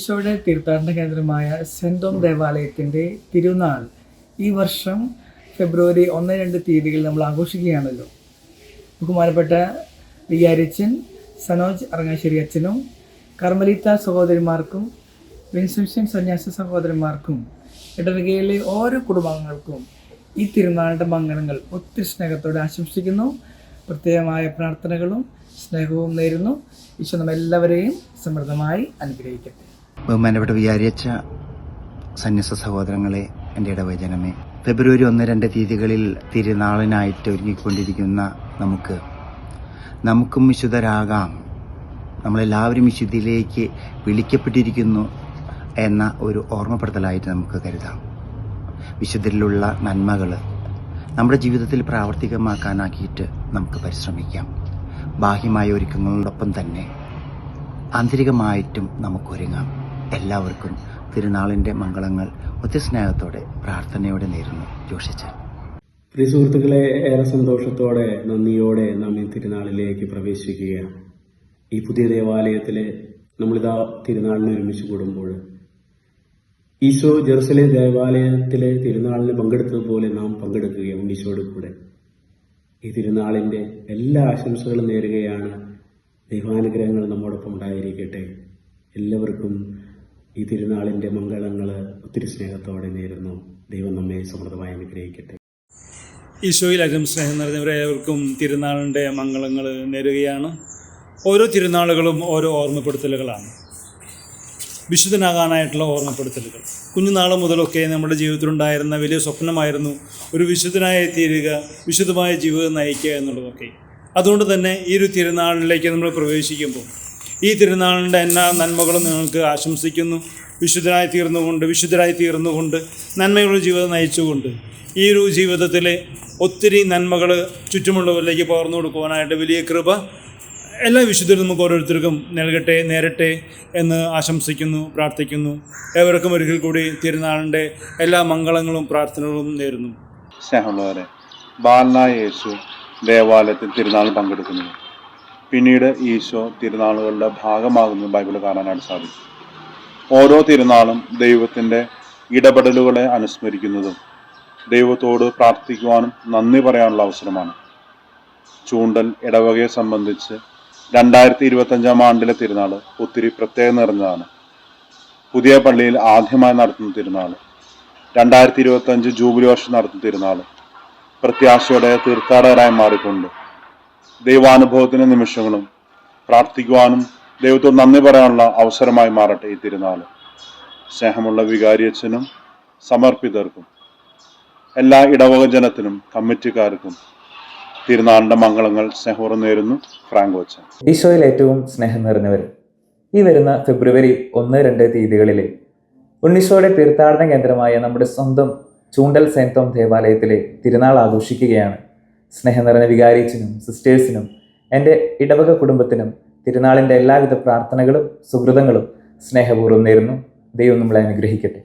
ഈശോയുടെ തീർത്ഥാടന കേന്ദ്രമായ സെന്തോം ദേവാലയത്തിന്റെ തിരുനാൾ ഈ വർഷം ഫെബ്രുവരി ഒന്ന് രണ്ട് തീയതികളിൽ നമ്മൾ ആഘോഷിക്കുകയാണല്ലോ. ബഹുമാനപ്പെട്ട വികാരിച്ചൻ സനോജ് അറങ്ങാശ്ശേരി അച്ഛനും കർമ്മലിത്ത സഹോദരിമാർക്കും വിൻസെൻഷൻ സന്യാസ സഹോദരന്മാർക്കും ഇടവകയിലെ ഓരോ കുടുംബാംഗങ്ങൾക്കും ഈ തിരുനാളിന്റെ മംഗളങ്ങൾ ഒത്തിരി സ്നേഹത്തോടെ ആശംസിക്കുന്നു. പ്രത്യേകമായ പ്രാർത്ഥനകളും സ്നേഹവും നേരുന്നു. ഈശോ നമ്മെല്ലാവരെയും സമൃദ്ധമായി അനുഗ്രഹിക്കട്ടെ. ബഹുമാനപ്പെട്ട വിചാരിച്ച സന്യസ സഹോദരങ്ങളെ എന്റെ ഇടവചനമേ ഫെബ്രുവരി ഒന്ന് രണ്ട് തീയതികളിൽ തിരുനാളിനായിട്ട് ഒരുങ്ങിക്കൊണ്ടിരിക്കുന്ന നമുക്ക് നമുക്കും വിശുദ്ധരാകാം. നമ്മളെല്ലാവരും വിശുദ്ധിയിലേക്ക് വിളിക്കപ്പെട്ടിരിക്കുന്നു എന്ന ഒരു ഓർമ്മപ്പെടുത്തലായിട്ട് നമുക്ക് കരുതാം. വിശുദ്ധരിലുള്ള നന്മകൾ നമ്മുടെ ജീവിതത്തിൽ പ്രാവർത്തികമാക്കാനാക്കിയിട്ട് നമുക്ക് പരിശ്രമിക്കാം. ബാഹ്യമായ ഒരുക്കങ്ങളോടൊപ്പം തന്നെ ആന്തരികമായിട്ടും നമുക്കൊരുങ്ങാം. എല്ലാവർക്കും തിരുനാളിന്റെ മംഗളങ്ങൾ ഒത്തിരി സ്നേഹത്തോടെ പ്രാർത്ഥനയോടെ നേരുന്നു ജോഷിച്ചാൻ. പ്രിയ സുഹൃത്തുക്കളെ ഏറെ സന്തോഷത്തോടെ നന്ദിയോടെ നാം ഈ തിരുനാളിലേക്ക് പ്രവേശിക്കുകയാണ്. ഈ പുതിയ ദേവാലയത്തിൽ നമ്മളിതാ തിരുനാളിന് ഒരുമിച്ച് കൂടുമ്പോൾ ഈശോ ജെറുസലേം ദേവാലയത്തിലെ തിരുനാളിന് പങ്കെടുത്തതുപോലെ നാം പങ്കെടുക്കുകയാണ് ഈശോയുടെ കൂടെ. ഈ തിരുനാളിന്റെ എല്ലാ ആശംസകളും നേരുകയാണ്. ദൈവാനുഗ്രഹങ്ങൾ നമ്മോടൊപ്പം ഉണ്ടായിരിക്കട്ടെ. എല്ലാവർക്കും ഈ തിരുനാളിന്റെ മംഗളങ്ങൾ ഒത്തിരി സ്നേഹത്തോടെ നേരുന്നു. ദൈവം നമ്മെ സമൃദ്ധമായി അനുഗ്രഹിക്കട്ടെ. ഈശോയിൽ അകം സ്നേഹം നിറഞ്ഞവരേവർക്കും തിരുനാളിന്റെ മംഗളങ്ങൾ നേരുകയാണ്. ഓരോ തിരുനാളുകളും ഓരോ ഓർമ്മപ്പെടുത്തലുകളാണ്. വിശുദ്ധനാകാനായിട്ടുള്ള ഓർമ്മപ്പെടുത്തലുകൾ. കുഞ്ഞുനാൾ മുതലൊക്കെ നമ്മുടെ ജീവിതത്തിലുണ്ടായിരുന്ന വലിയ സ്വപ്നമായിരുന്നു ഒരു വിശുദ്ധനായി തീരുക വിശുദ്ധമായ ജീവിതം നയിക്കുക എന്നുള്ളതൊക്കെ. അതുകൊണ്ട് തന്നെ ഈ ഒരു തിരുനാളിലേക്ക് നമ്മൾ പ്രവേശിക്കുമ്പോൾ ഈ തിരുനാളിന്റെ എല്ലാ നന്മകളും നിങ്ങൾക്ക് ആശംസിക്കുന്നു. വിശുദ്ധരായി തീർന്നുകൊണ്ട് വിശുദ്ധരായി തീർന്നുകൊണ്ട് നന്മയുള്ള ജീവിതം നയിച്ചുകൊണ്ട് ഈ ഒരു ജീവിതത്തിലെ ഒത്തിരി നന്മകൾ ചുറ്റുമുള്ളവരിലേക്ക് പകർന്നു കൊടുക്കുവാനായിട്ട് വലിയ കൃപ എല്ലാ വിശുദ്ധരും നമുക്ക് ഓരോരുത്തർക്കും നൽകട്ടെ നേരട്ടെ എന്ന് ആശംസിക്കുന്നു പ്രാർത്ഥിക്കുന്നു. ഏവർക്കും ഒരിക്കൽ കൂടി തിരുനാളിന്റെ എല്ലാ മംഗളങ്ങളും പ്രാർത്ഥനകളും നേരുന്നു. സ്നേഹമുള്ളവരെ ബാലനായ യേശു ദേവാലയത്തിൽ തിരുനാൾ പങ്കെടുക്കുന്നു. പിന്നീട് ഈശോ തിരുനാളുകളുടെ ഭാഗമാകുന്നത് ബൈബിൾ കാണാനായിട്ട് സാധിക്കും ഓരോ തിരുനാളും ദൈവത്തിന്റെ ഇടപെടലുകളെ അനുസ്മരിക്കുന്നതും ദൈവത്തോട് പ്രാർത്ഥിക്കുവാനും നന്ദി പറയാനുള്ള അവസരമാണ്. ചൂണ്ടൽ ഇടവകയെ സംബന്ധിച്ച് രണ്ടായിരത്തി ഇരുപത്തഞ്ചാം ആണ്ടിലെ തിരുനാൾ ഒത്തിരി പ്രത്യേകം നിറഞ്ഞതാണ്. പുതിയ പള്ളിയിൽ ആദ്യമായി നടത്തുന്ന തിരുനാൾ രണ്ടായിരത്തി ഇരുപത്തഞ്ച് ജൂബിലി വർഷം നടത്തുന്ന തിരുനാൾ പ്രത്യാശയുടെ തീർത്ഥാടകരായി മാറിക്കൊണ്ട് ദൈവാനുഭവത്തിന്റെ നിമിഷങ്ങളും പ്രാർത്ഥിക്കുവാനും ദൈവത്തോട് നന്ദി പറയാനുള്ള അവസരമായി മാറട്ടെ ഈ തിരുനാൾ സ്നേഹമുള്ള വികാരിയച്ഛനും സമർപ്പിതർക്കും എല്ലാ ഇടവക ജനത്തിനും കമ്മിറ്റിക്കാർക്കും തിരുനാളിന്റെ മംഗളങ്ങൾ സ്നേഹപൂർവം നേരുന്നു. ഫ്രാങ്കോ അച്ഛൻ. ഈശോയിൽ ഏറ്റവും സ്നേഹം നിറഞ്ഞവർ. ഈ വരുന്ന ഫെബ്രുവരി ഒന്ന് രണ്ട് തീയതികളിൽ ഉണ്ണീശോയുടെ തീർത്ഥാടന കേന്ദ്രമായ നമ്മുടെ സ്വന്തം ചൂണ്ടൽ സെന്റോം ദേവാലയത്തിലെ തിരുനാൾ ആഘോഷിക്കുകയാണ്. സ്നേഹം നിറഞ്ഞ വികാരിച്ചിനും സിസ്റ്റേഴ്സിനും എന്റെ ഇടവക കുടുംബത്തിനും തിരുനാളിന്റെ എല്ലാവിധ പ്രാർത്ഥനകളും സുഹൃതങ്ങളും സ്നേഹപൂർവം നേരുന്നു. ദൈവം നമ്മളെ അനുഗ്രഹിക്കട്ടെ.